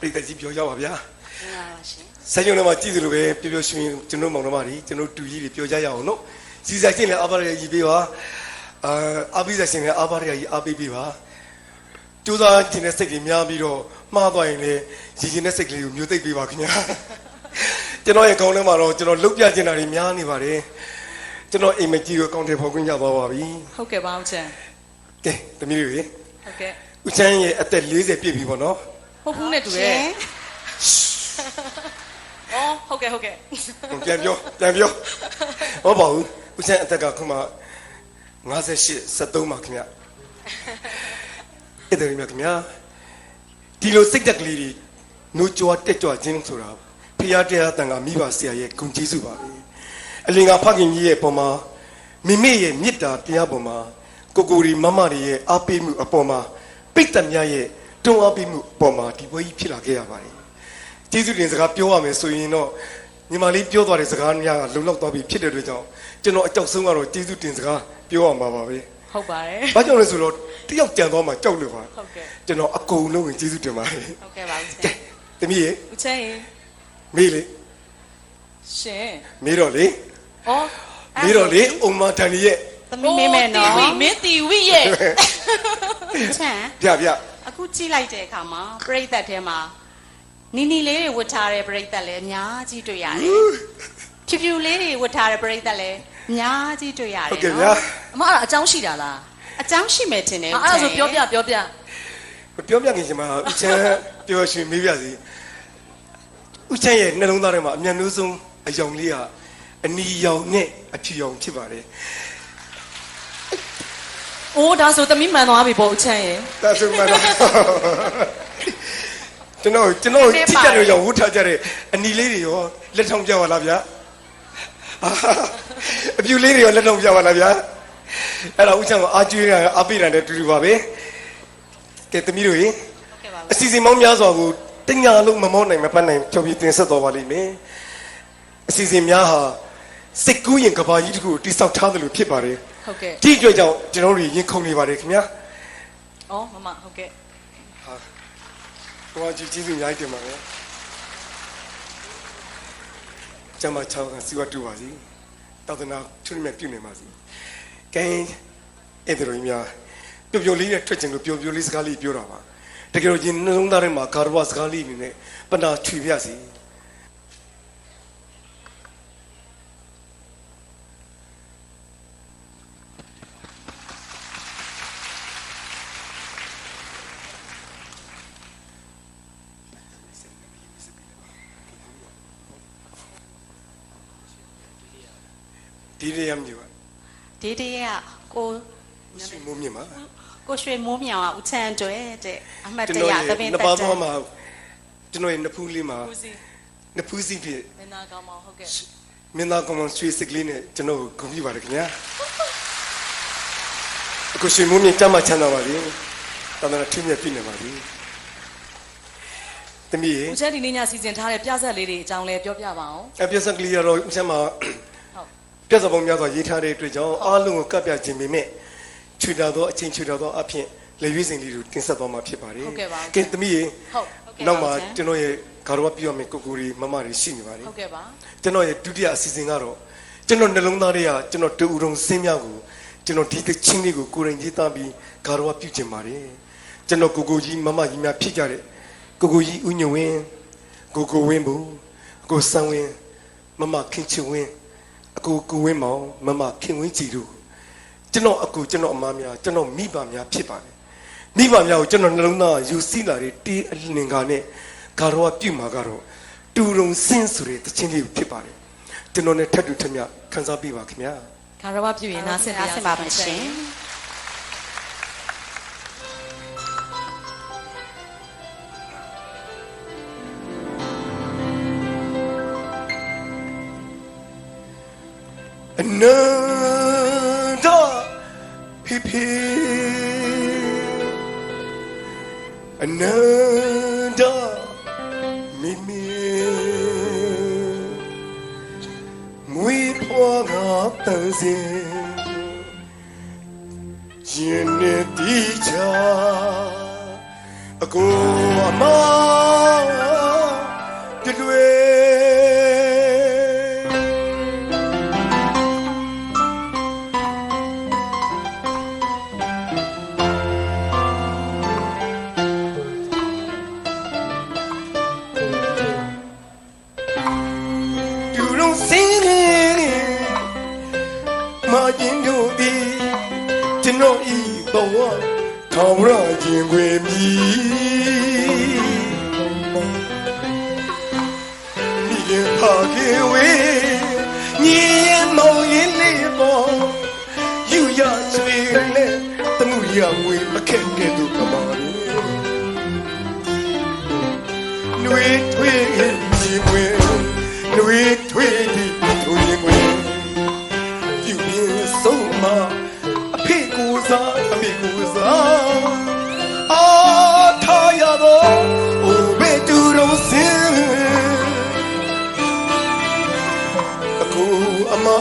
ပြည်သက်ကြီးပြောကြပါဗျာမင်္ဂလာပါရှင်ဆက်ရုံထဲမှာကြည့်သလိုပဲပျော်ပျော်ရွှင်ရွှင်ကျွန်တော်မောင်နှမတွေကျွန်တော်တူကြီးတွေပြောကြရအောင်နော်စီစာချင်းလည်းအားပါရကြီးပေးပါ အာအပိသက်ရှင်လည်းအားပါရကြီးအားပေးပေးပါကျိုးစားခြင်းနဲ့စိတ်ကြီးများပြီးတော့မှားသွားရင်လည်းရည်ရင်တဲ့စိတ်ကလေးကိုမျိုးသိပ်ပေးပါခင်ဗျာကျွန်တော်ရဲ့ခေါင်းထဲမှာတော့ကျွန်တော်လုတ်ပြချင်တာတွေများနေပါတယ်ကျွန်တော်အိမ်မကြီးကိုအကောင့်ထဲပေါ်ခွင့်ရသွားပါပြီဟုတ်ကဲ့ပါဦးချမ်းကဲတမီးတွေဟုတ်ကဲ့ဦးချမ်းရဲ့အသက်40ပြည့်ပြီပေါ့နော်ဟုတ်ဘူးနဲ့တူရဲ့အော်ဟုတ်ကဲ့ဟုတ်ကဲ့ပြန်ပြောပြန်ပြောဟုတ်ပါဘူးဦးချမ်းအသက်ကခုမှ 58 73ပါခင်ဗျအဲ့ဒါမြတ်ခင်ဗျာဒီလိုစိတ်တက်ကလေးတွေနှိုးကြွားတက်ကြွခြင်းဆိုတာဖရာတရားတန်ခါမိဘဆရာရဲ့ဂုဏ်ကျေးဇူးပါပဲအလင်ကဖခင်ကြီးရဲ့ပုံမှာမိမိရဲ့မေတ္တာတရားပုံမှာကိုကိုရီမမတွေရဲ့အားပေးမှုအပေါ်မှာပိတ်သက်များရဲ့တွန်းအားပေးမှုအပေါ်မှာဒီပွဲကြီးဖြစ်လာခဲ့ရပါတယ်ကျေးဇူးတင်စကားပြောရမယ်ဆိုရင်တော့ညီမလေးပြောသွားတဲ့စကားများကလုံလောက်သွားပြီဖြစ်တဲ့အတွက်ကြောင့် ကျွန်တော်အကြောက်ဆုံးကတော့ကျေးဇူးတင်စကားပြောရမှာပါပဲဟုတ်ပါတယ်။ဘာကြောင့်လဲဆိုတော့တယောက်ကြံသွားမှကြောက်လို့ပါဟုတ်ကဲ့။ကျွန်တော်အကုန်လုံးကိုကျေးဇူးတင်ပါတယ်ဟုတ်ကဲ့ပါဦးချ။ကဲမ်းတမီးရေဦးချမ်းရေမေးလေရှင်မေးတော့လေအော်မေးတော့လေအုံမတန်ကြီးရဲ့သမီးမေးမယ်နော်ဝိမင်းတီဝိရဲ့ချမ်းပြပြအခုကြည့်လိုက်တဲ့အခါမှာပြိသက်ထဲမှာနီနီလေးတွေဝတ်ထားတဲ့ပြိသက်လည်းအများကြီးတွေ့ရတယ် ဖြူဖြူလေးတွေဝတ်ထားတဲ့ပြိသက်လည်းအများကြီးတွေ့ရတယ်ဟုတ်ကဲ့ဗျာအမအဲ့ဒါအကြောင်းရှိတာလားအကြောင်းရှိမယ်ထင်တယ်အဲ့ဒါဆိုပြောပြပြောပြမပြောပြခင်ရှင်မဦးချမ်းပြောရှင်မေးပြစီဦးချမ်းရဲ့နှလုံးသားထဲမှာအမြန်နှုံးဆုံးအယောင်လေးကအနီရောင်နဲ့အဖြူရောင်ဖြစ်ပါတယ်အိုးဒါဆိုသမီးမှန်သွားပြီပေါ့ဦးချမ်းရေဒါဆိုမှတော့ကျွန်တော်ကျွန်တော်ကြည့်ကြတယ်ရောဝတ်ထားကြတဲ့အနီလေးတွေရောလက်ထောင်ပြပါလားဗျာ အာအပြူလေးတွေရောလက်ထောင်ပြပါလားဗျာအဲ့တော့ဦးချမ်းကအာကျွေးတာအပိရန်တဲ့တူတူပါပဲကဲသမီးတို့ရေဟုတ်ကဲ့ပါအစီအစဉ်မောင်းများစွာကိုတညာလုံးမမောင်းနိုင်မပတ်နိုင်ဖြောပြတင်ဆက်တော်ပါလိမ့်မယ်အစီအစဉ်များဟာစိတ်ကူးရင်ကဘာကြီးတစ်ခုကိုတိဆောက်ထားသလိုဖြစ်ပါတယ်ဟုတ်ကဲ့ဒီအတွက်ကြောင့်ကျွန်တော်တို့ရင်ခုန်နေပါတယ်ခင်ဗျာအော်မမဟုတ်ကဲ့တော့ကြည့်ကြည့်စုရိုက်တင်ပါမယ် ကျမချောင်းကစီဝတ်တူပါစီတောက်တနာချွတ်မြတ်ပြုနေပါစီကဲအဲ့ဒါလိုများပျော်ပျော်လေးနဲ့ထွက်ချင်လို့ပျော်ပျော်လေးစကားလေးပြောတာပါတကယ်လို့ဒီနှလုံးသားထဲမှာကာရဝစကားလေးနေနဲ့ပနာချွေပြစီ ရရမျိုးဒီတည်းကကိုကရှိမိုးမြင့်ပါကိုရွှေမိုးမြောင်ကဦးချမ်းကျွဲတဲ့အမှတ်တကျွန်ရတော်သရဲ့ပင်နှစ်တက်ပါးတသွားယ်မှာကျွန်တော်ရဲ့နှစ်ဖူးလေးမှာဦးစီနှစ်ဖူးစီဖြစ်မင်းသားကောင်းမဟုတ်ကဲ့မင်းသားကောင်မဆွေးစစ်ကလေးနဲ့ကျွန်တော်ကိုဂုဏ်ပြုပါတယ်ခင်ဗျာအခုရှင်မိုးမြင့်ကြမ်းမှချမ်းသာပါစေတမန်တော်ထင်းမြတ်ပြည့်နေပါစေတမီးရေဦးချမ်းဒီနေ့ညစီစဉ်ထားတဲ့ပြဆက်လေးတွေအကြောင်းလည်းပြောပြပါအောင်အပြည့်စက်ကလေးရတော့ဦးဆမ်းမှာဟုတ် ပြဿနာပေါင်းများစွာရေးထားတဲ့အတွက်ကြောင့်အားလုံးကိုကပ်ပြခြင်းပေမဲ့ချွေတာသောအချင်းချွေတာသောအဖြစ်လေရွေးစဉ်လေးကိုတင်ဆက်သွားမှာဖြစ်ပါတယ်ဟုတ်ကဲ့ပါကဲသမီးရေဟုတ်နောက်မှာကျွန်တော်ရဲ့ဂါရဝပြရမယ့်ကိုကိုရီမမတွေရှိနေပါတယ်ဟုတ်ကဲ့ပါကျွန်တော်ရဲ့ဒုတိယအစီအစဉ်ကတော့ကျွန်တော်နှလုံးသားတွေကကျွန်တော်တူဦးတုံစင်းများကိုကျွန်တော်ဒီသချင်းလေးကိုကိုရင်ကြီးသားပြီးဂါရဝပြုကျင်ပါတယ်ကျွန်တော်ကိုကိုကြီးမမကြီးများဖြစ်ကြတဲ့ကိုကိုကြီးဦးညဝင်းကိုကိုဝင်းဘူးကိုစံဝင်းမမခင်ချဝင်း အကိုကိုဝင်းမောင်မမခင်ဝင်းကြည်တို့ကျွန်တော်အကိုကျွန်တော်အမများကျွန်တော်မိဘများဖြစ်ပါတယ်မိဘများကိုကျွန်တော်နှလုံးသားယူစီးလာတဲ့တေးအလင်္ကာနဲ့ဂါရဝပြုမှာကတော့တူုံစင်းဆိုတဲ့သချင်းလေးဖြစ်ပါတယ်ကျွန်တော်နဲ့ထပ်တူထက်မြခန်းစားပေးပါခင်ဗျာခါရဝပြည့်ရင်နားဆင်ပါနားဆင်ပါမယ်ရှင် အနန္တဖေဖေအနန္တမိမိမွေဖွားကတန်စင် ဝေးညီရင်မောင်ရင်လေးပေါ်ယူရဆွေနဲ့တမှုရငွေမခက်တဲ့သူကမာရီနွေထွေးမြေမွေနွေထွေးဒီထွေး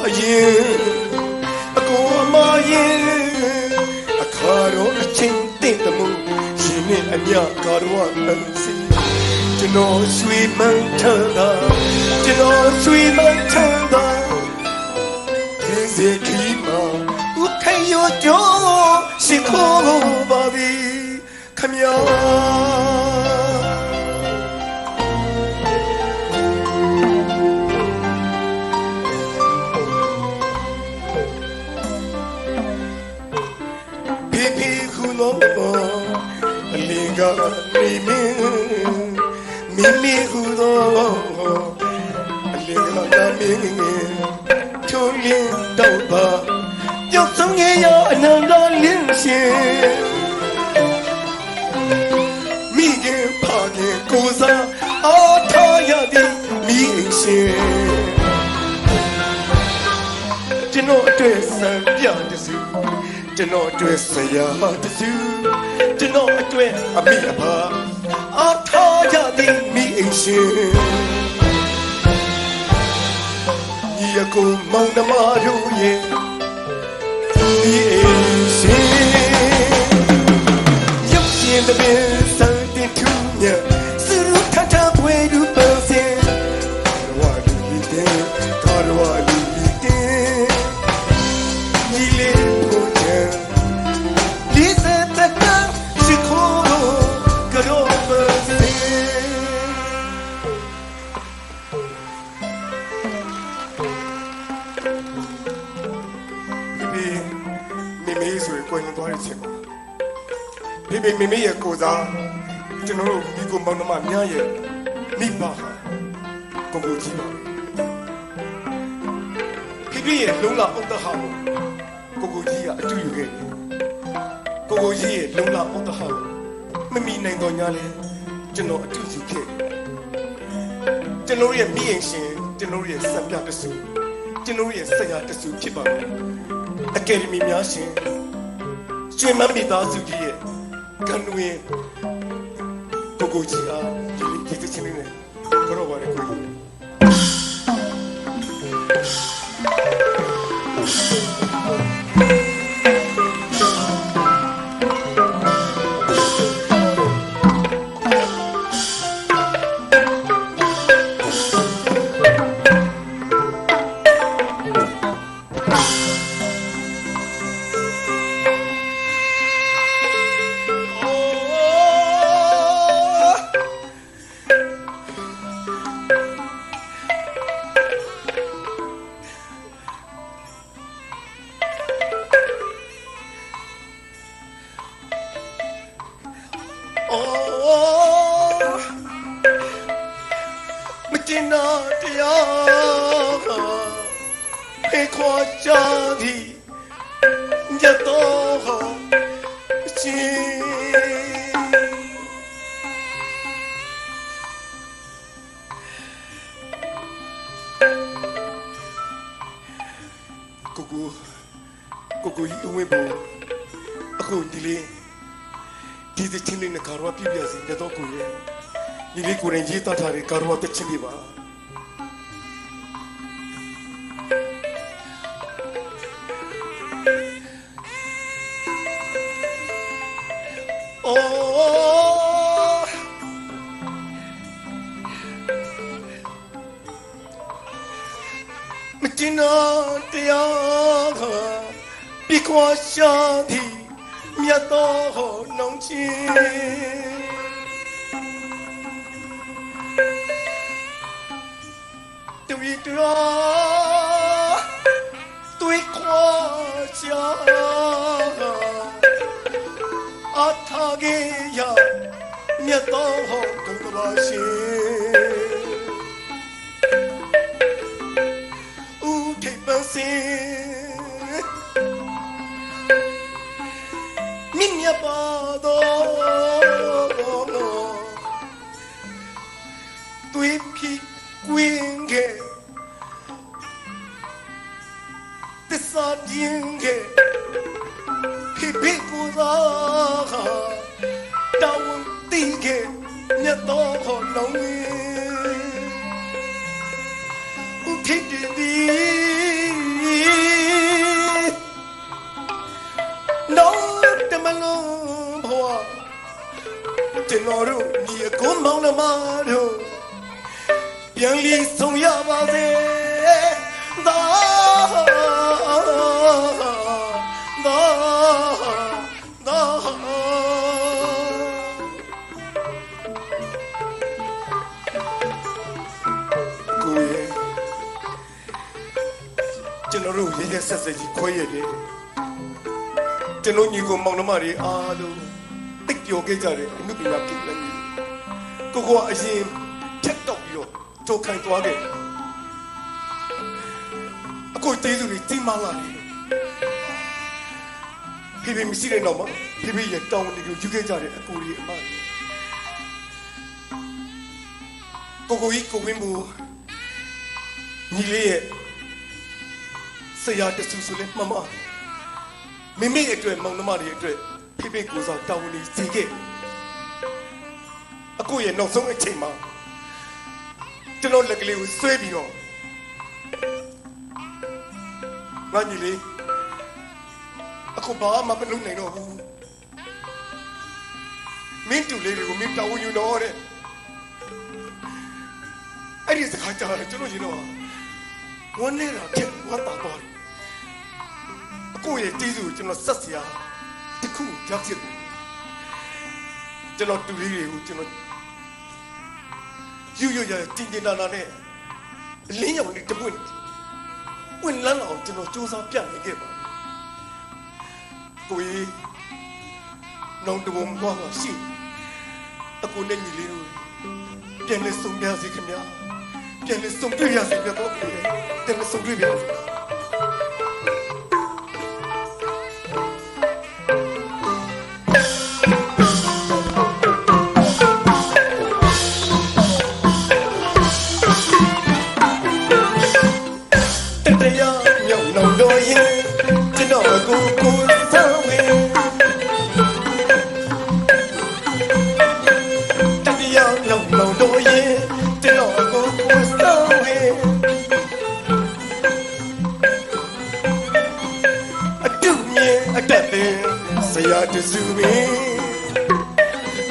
အမအရင်အကိုအမအရင်အခါတော့အချင်းတင့်တမှုရှင်နဲ့အမြကာရဝအန်စီကျွန်တော်ဆွေမှန်ထန်တာကျွန်တော်ဆွေမှန်ထန်တာဒီစေခီမာဥထိုင်ရောကြောရှိခိုးပါပြီခမညာ အလင်းကနေမင်းမိမိခုသောအလင်းကနာမင်းချုံလင်းတော့ပါပြုတ်ဆုံးရဲ့ရအနန္တလင်းရှင်မိခင်ဖခင်ကိုစားအားထားရသည်မိရှင်ကျွန်တော်အတွက်စံပြတစု ကျွန်တော်အတွက်ဆရာတစုကျွန်တော်အတွက်အမိအဖအားထားရသည်မိရှင်ညီအကိုမောင်နှမတို့ရဲ့မိရှင် မိမိရဲ့ကိုစားကျွန်တော်တို့ဒီကိုမောင်နှမများရဲ့မိဘဟာကိုကိုကြီးပါဖိဖိရဲ့လုံလာဥဒ္ဒဟာကိုကိုကိုကြီးကအတူယူခဲ့တယ်ကိုကိုကြီးရဲ့လုံလဥဒ္ဒဟကိုမမီနိုင်တော့ညာလဲကျွန်တော်အတူယူခဲ့တယ်ကျွန်တော်ရဲ့မိရင်ရှင်ကျွန်တော်ရဲ့ဆက်ပြတဆူကျွန်တော်ရဲ့ဆက်ရတဆူဖြစ်ပါမယ်အကယ်ဒမီများရှင်ကျွေးမမိသားစုကြီးရဲ့ ကံဝင်ကိုကိုကြီးအားဒီဒီချင်းလေးနဲ့ကြောက်ပါလေ ကိုကြီး哦，မတင်တော့တရားဟာဖေခွာကြသည်ရတော့ဟာချင်းကိုကိုကိုကိုကြီးအဝင်းပေါ်အခုဒီလေး ဒီသချင်းလေးနဲ့ကာရောပြပြစီမြတ်တော်ကိုရဲ့ဒီလေးကိုရင်ရေးတတ်ထားတဲ့ကာရောတချင်းလေးပါအော်မတင်တော့တရားခါပြေခွာရှာသည် မြတ်တော်ဟောနှောင်းချင်းတွေ့တော်တွေ့ခွာရှာအထာကေယမြတ် မြ တော်တို့ညီအကုန်မောင်နှမတို့ပြန်လီဆုံးရပါစေသာသာသာကိုယ်ရဲ့ကျွန်တော်တို့ရရဆက်ဆက်ကြီးခွဲရတယ်ကျွန်တော်ညီကိုမောင်နှမတွေအားလုံးတိတ် ပြောခဲ့ကြတယ်အမှုပညာကိလည်းကိုကိုကအရင်ဖြတ်တော့ပြီးတော့တိုးခိုင်သွားခဲ့အခုတေးသူတွေတိမလာတယ်ဖိဖိမရှိတဲ့တော့မှဖိဖိရဲ့တောင်းတွေကိုယူခဲ့ကြတယ်အကိုကြီးအမကိုကိုကြီးကိုဝင်းဘူးညီလေးရဲ့ဆရာတဆူဆူလေးမမမိမိအတွက်မောင်နှမတွေအတွက် ဖိဖိကိုစားတောင်းနေစီခဲ့အခုရဲ့နောက်ဆုံးအချိန်မှာကျွန်တော်လက်ကလေးကိုဆွဲပြီးတော့ငါညီလေးအခုဘာမှမလုပ်နိုင်တော့ဘူးမင်းတူလေးတွေကိုမင်းတောင်းယူတော့တဲ့အဲ့ဒီစကားကြားတယ်ကျွန်တော်ရင်တော့ဝန်းနေတာဖြစ်ဝမ်းသာသွားတယ်အကိုရဲ့တီးစုကိုကျွန်တော်ဆက်စရာ တစ်ခုရောက်ဖြစ်တယ်ကျွန်တော်တူလေးတွေကိုကျွန်တော်ယူရရတင်တင်နာနာနဲ့အလင်းရောင်လေးတပွင့်ဝင်လန်းအောင်ကျွန်တော်စူးစမ်းပြနေခဲ့ပါကိုကြီးနောင်တဘုံဘွားကရှိအကိုနဲ့ညီလေးတို့ပြန်လဲဆုံးပြစီခင်ဗျာပြန်လဲဆုံးတွေ့ရစေပြတော့ပြန်လဲဆုံးတွေ့ပြန် ရာတစုပင်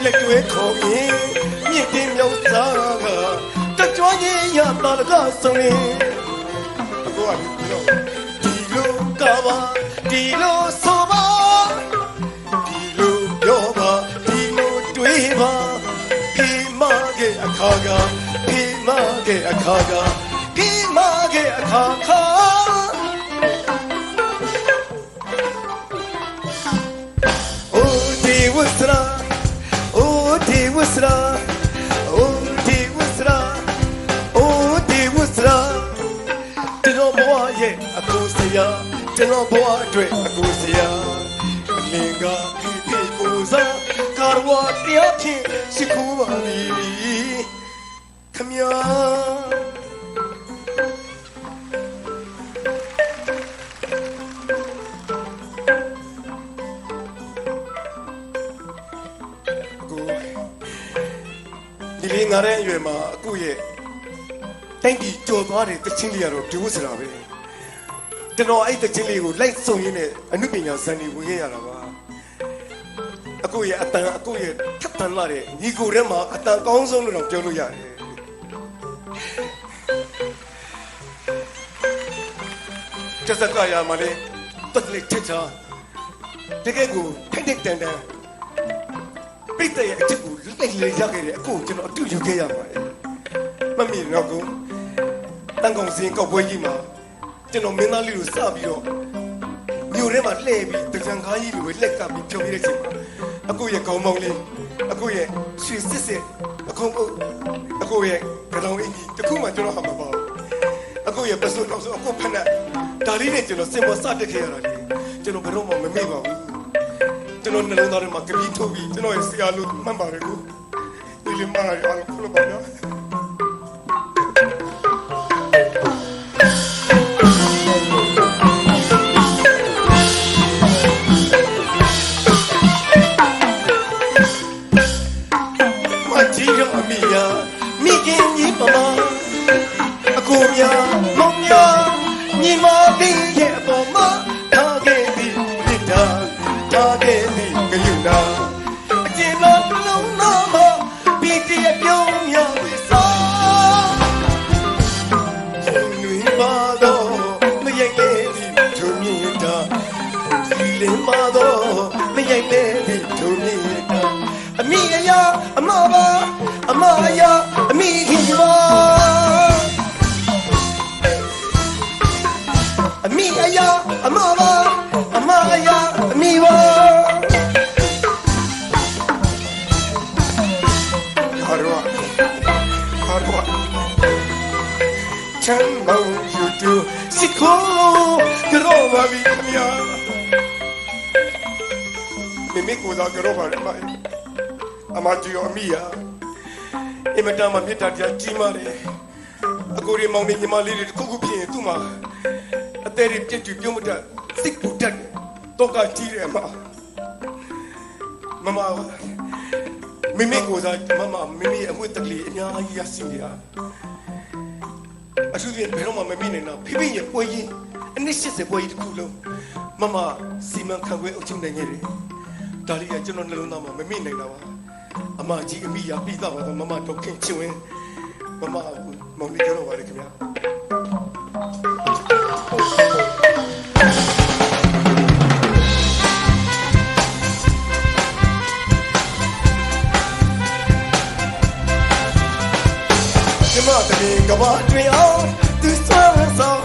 လက်တွဲခေါ်ရင်မြင့်တင်မြောက်သားကတကြွရင်ရတာကဆုံးရင်ကိုကဒီလိုကပါဒီလိုဆိုပါဒီလိုပြောပါဒီလိုတွေးပါဒီမကအခါကဒီမကအခါကဒီမကအခါခါ ဘဝအတွက်အကူစရာလင်္ကာဒီဒီကိုစားကာရဝတရားဖြင့်ရှိခိုးပါလိခမညာ ဒီလေးငါတဲ့အရွယ်မှာအခုရဲ့တိုင်းပြည်ကြော်သွားတဲ့တချင်းလေးကတော့ဒီဝတ်စရာပဲကျွန်တော်အဲ့တချင်းလေးကိုလိုက်စုံရင်းနဲ့အမှုပညာဇန်နေဝင်ရရတာပါအခုရဲ့အတန်အခုရဲ့ထပ်တန်လာတဲ့ညီကိုထဲမှာအတန်ကောင်းဆုံးလို့တော့ပြောလို့ရတယ်ကျစကားရမှာလေတက်လက်ချစ်ချာတကယ်ကိုထိုက်တဲ့တန်တန် ပြိတ္တရဲ့အချက်ကိုလက်လေရခဲ့တယ်အခုကျွန်တော်အတူယူခဲ့ရပါတယ်မမီတော့ကူတန်ကောင်စင်ကောက်ပွဲကြီးမှာကျွန်တော်မင်းသားလေးကိုစပြီးတော့မြို့ထဲမှာလှည့်ပြီးတကြံကားကြီးလိုပဲလက်ကပ်ပြီးဖြုံပြတဲ့ချိန်မှာအခုရဲ့ခေါင်းမောင်းလေးအခုရဲ့ရွှေစစ်စစ်အခုအခုရဲ့ကြောင်အင်ကြီးတခုမှကျွန်တော်ဟာမပါဘူးအခုရဲ့ပစိုးတော့ဆိုအခုဖက်နဲ့ဒါလေးနဲ့ကျွန်တော်စင်ပေါ်စတက်ခဲ့ရတာလေကျွန်တော်ဘယ်တော့မှမမေ့ပါဘူး ကျွန်တော်နှလုံးသားထဲမှာကပီးထုတ်ပြီးကျွန်တော်ရဲ့ဆရာလို့မှတ်ပါတယ်ကိုဒီလိုမှရအောင်ဖလို့ပါဗျာ မိခင်ပါအမိအယာအမပါအမအယာအမိပါခါရောခါရောချမ်းမောင်ယူတူစစ်ခိုးကြောပါပြီခင်ဗျာမိမိကိုယ်သာကြောပါလေမအမကြီးရောအမိယာ အင်မတန်မှမြတ်တာတရားကြီးမားတယ်အကိုရီမောင်နေညီမလေးတွေတစ်ခုခုဖြစ်ရင်သူ့မှာအသေးတွေပြည့်တူပြုံးမတတ်စိတ်ပူတတ်တယ်တော့ကကြီးတယ်အမမမမိမိကိုယ်စားမမမိမိရဲ့အဝတ်တကလေးအများကြီးရရှိနေတာအထူးဖြင့်ဘယ်တော့မှမမိနိုင်တော့ဖိဖိရဲ့ပွဲကြီးအနည်း80ပွဲကြီးတစ်ခုလုံးမမစီမံခန့်ခွဲအုပ်ချုပ်နိုင်ခဲ့တယ်ဒါလေးကကျွန်တော်နှလုံးသားမှာမမိနိုင်တာပါ အမကြီးအမိရပြီးသားပါတော့မမတော့ခင်ချင်ဝင်မမမောင်လေးကြောက်ပါလေခင်ဗျာကျမတည်းကဘာတွင်အောင်သူစွမ်းဆောင်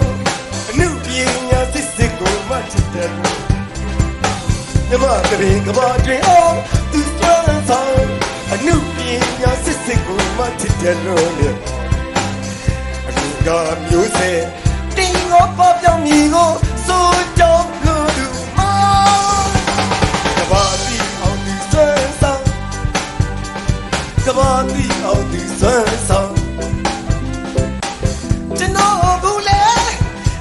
အမှုပညာစစ်စစ်ကိုမှတ်တယ်ကျမတည်းကဘာတွင်အောင်သူစွမ်းဆောင် အမှုပညာစစ်စစ်ကိုမှတ်တယ်လို့လေအမှုကမျိုးစေ့တင်းငေါ်ပပြောင်းမီကိုစိုးကြောင်းလို့သူမကဘာတီအောင်သူစွမ်းဆောင်ကဘာတီအောင်သူစွမ်းဆောင်ကျွန်တော်ဘူးလေ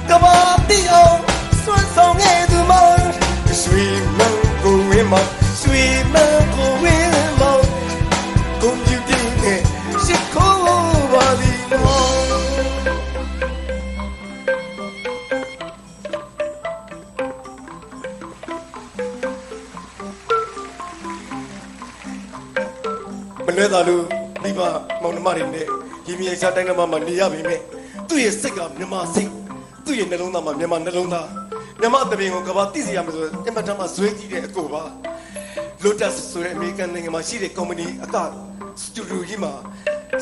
ကဘာတီအောင်စွန့်ဆောင်ခဲ့သူမရွှေမန်းကိုဝင်းမရွှေမန်း လွဲတာလို့မိဘမောင်နှမတွေနဲ့ဒီမြေချတိုင်းနှမမှာနေရပြီမဲ့သူ့ရဲ့စိတ်ကမြန်မာစိတ်သူ့ရဲ့နှလုံးသားမှာမြန်မာနှလုံးသားမြန်မာတပင်ကိုကဘာသိစီရမယ်ဆိုအင်မတန်မှဇွဲကြီးတဲ့အကိုပါ Lotus ဆိုတဲ့အမေရိကန်နိုင်ငံမှာရှိတဲ့ကုမ္ပဏီအကစတူဒီယိုကြီးမှာ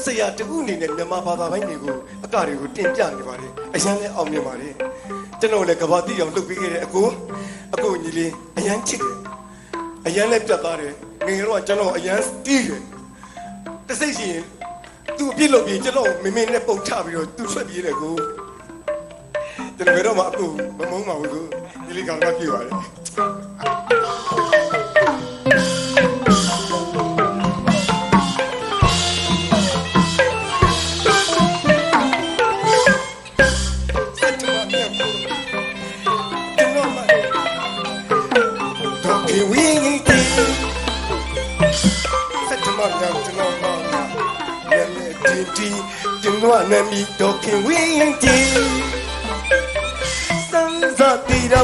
ဆရာတဦးအနေနဲ့မြန်မာဘာသာပိုင်းတွေကိုအကတွေကိုတင်ပြနေပါတယ်အရန်လည်းအောင်မြင်ပါတယ်ကျွန်တော်လည်းကဘာသိအောင်လုပ်ပေးခဲ့တဲ့အကိုအကိုညီလေးအရန်ချစ်တယ်အရန်လည်းပြတ်သားတယ်ငယ်ငယ်တော့ကျွန်တော်အရန်တီးတယ် တစိတ်ရှိရင်သူ့အပြစ်လုပ်ပြီးကျွန်တော်မင်းမင်းနဲ့ပုံချပြီးတော့သူ့ထွက်ပြေးတယ်ကိုကျွန်တော်ဘယ်တော့မှအခုမမုန်းပါဘူးကိုဒီလေးကတော့ပြပါလေစ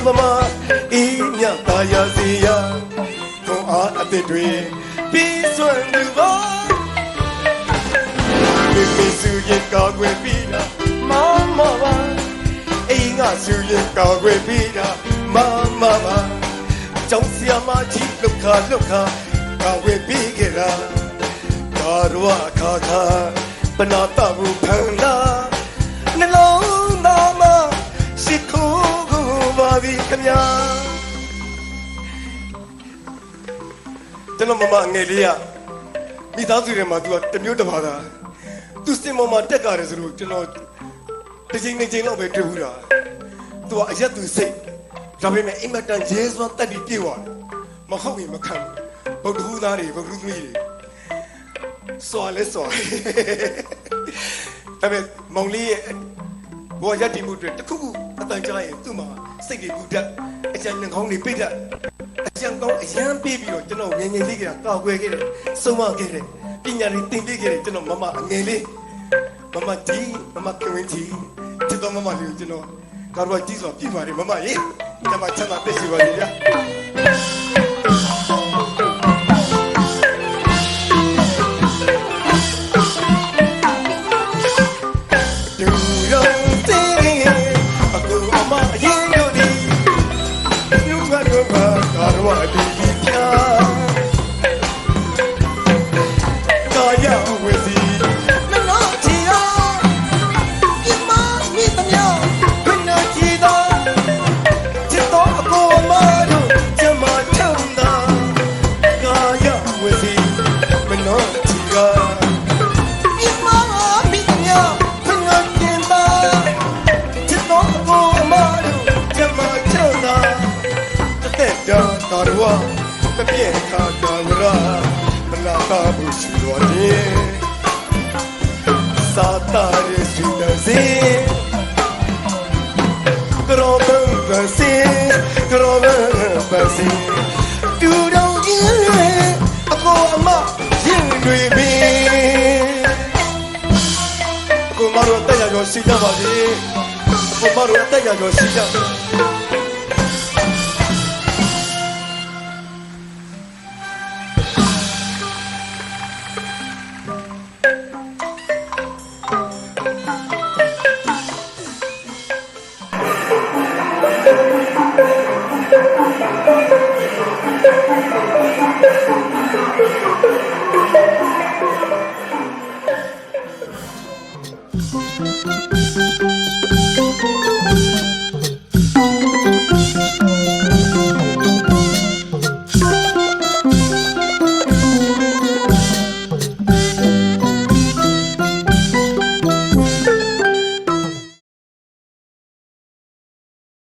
မမအေးမြတာယာစီယာခွန်အားအသစ်တွေပြီးစွမ်းသူပါမိမိစုရင်ကောက်ွယ်ပြီးတာမမပါအိမ်ကစုရင်ကောက်ွယ်ပြီးတာမမပါကျောင်းဆရာမကြီးလုခါလုခါကောက်ွယ်ပြီးကြတာကာရဝခါခါပနာတဘူဖန်လာနှလုံးသားမှာရှိခိုးကို ပါပြီခမညာကျွန်တော်မမငယ်လေးကမိသားစုထဲမှာသူကတစ်မျိုးတစ်ပါးသားသူစင်ပေါ်မှာတက်ကြတယ်ဆိုလို့ကျွန်တော်တစ်ချိန်တစ်ချိန်တော့ပဲတွေ့ဘူးတာသူကအရက်သူစိတ်ဒါပေမဲ့အိမ်မတန်ဂျေဇွန်တက်ပြီးပြေသွားတယ်မဟုတ်ရင်မခံဘူးဗုဒ္ဓဟူသားတွေဗုဒ္ဓဟူသမီးတွေစွာလဲစွာဒါပေမဲ့မောင်လေးရဲ့ ဘောရက်တီမှုတွေတခုခုအတန်ကြားရင်သူ့မှာစိတ်တွေပူတတ်အကြံဉာဏ်ကောင်းတွေပိတ်တတ်အကြံကောင်းအရန်ပေးပြီးတော့ကျွန်တော်ငယ်ငယ်လေးကကောက်ွယ်ခဲ့တယ်စုံမခဲ့တယ်ပညာတွေသင်ပေးခဲ့တယ်ကျွန်တော်မမအငယ်လေးမမဒီမမကဝင်းကြီးဒီတော့မမလေးကိုကျွန်တော်ကာရဝကြီးစွာပြပါရမမရေကျမချမ်းသာတက်ရှိပါလေဗျာ